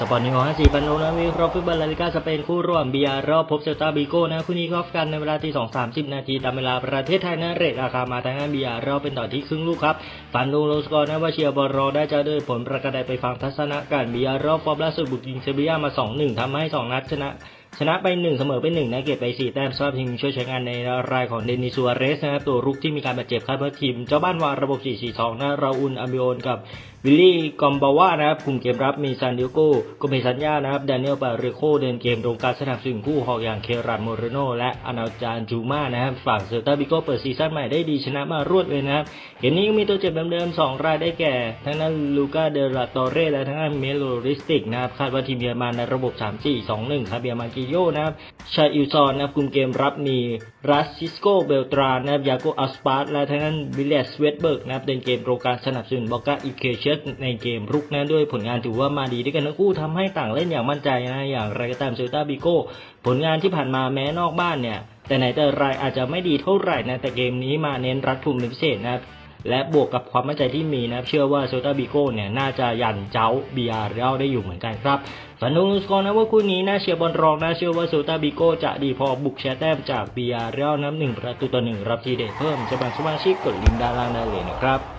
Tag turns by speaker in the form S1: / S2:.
S1: สปอร์ตนิวห้าสี่ปันโนนะวิเคราะห์ฟุตบอลลาลิกาสเปนคู่ร่วมเบียร์รอบพบเซลตาบิโก้นะคู่นี้ก็กันในเวลาที่สองสามสิบนาทีตามเวลาประเทศไทยนะเรทราคามาทางด้านเบียร์รอบเป็นต่อที่ครึ่งลูกครับฟันลงโลสกอร์นะว่าเชียร์บอลรอได้จะด้วยผลประกาศใดไปฟังทัศนะการเบียร์รอบฟอร์มล่าสุดบุกยิงเซบียามาสองหนึ่งทำให้สองนัดชนะ ชนะไป1เสมอไป1นะเก็บไป4แต้มสำหรับทีมช่วยใช้งานในรายของเดนิซัวเรสนะครับตัวรุกที่มีการบาดเจ็บคาดว่าทีมเจ้าบ้านวางระบบ 4-4-2 นะราอุนอามิโอนกับวิลลี่กอมบาวานะครับคุมเกมรับมีซานดิโกโกเมซันยานะครับดานิเอลปาเรโคเดินเกมตรงกลารสนับสนุนคู่หอกอย่างเครันโมเรโนและอนาจานจูมานะครับฝั่งเซลตาบิโกเปิดซีซั่นใหม่ได้ดีชนะมารวดเลยนะครับเกมนี้ก็มีตัวเจ็บเดิมๆ2รายได้แก่ ทั้งนั้นลูกาเดลาโตเรและทั้งนั้นเมโลริสติกนะครับคาดว่าทีมเยอรมันในระบบ 3-4-2-1ครับเบียร์มากิโยนะครับชาอิลซอนนะครับคุมเกมรับมีรัสซิสโกเบลตรานนะครับยาโกอัสปาร์ตและทางนั้นวิลเลสเวตเบิร์กนะครับเดินเกมโปรการสนับสนุนบอกกาอิเคเชสในเกมรุกนะด้วยผลงานถือว่ามาดีด้วยกันทั้งคู่ทำให้ต่างเล่นอย่างมั่นใจนะอย่างไรก็ตามเซลตาบิโกผลงานที่ผ่านมาแม้นอกบ้านเนี่ยแต่ไหนแต่ไรอาจจะไม่ดีเท่าไหร่นะแต่เกมนี้มาเน้นรัดภูมิเป็นพิเศษนะครับ และบวกกับความมั่นใจที่มีนะครับ เชื่อว่าโซตาบิโก้เนี่ยน่าจะยันเจ้าเบียร์เรลได้อยู่เหมือนกันครับฝันดูสกอร์นะว่าคู่นี้น่าเชียร์บอลรองนะเชื่อว่าโซตาบิโก้จะดีพอบุกแชร์แต้มจากเบียร์เรลน้ำหนึ่งประตูต่อหนึ่งรับทีเด็ดเพิ่มจะบังสมาชิกกดลิงก์ด้านล่างได้เลยนะครับ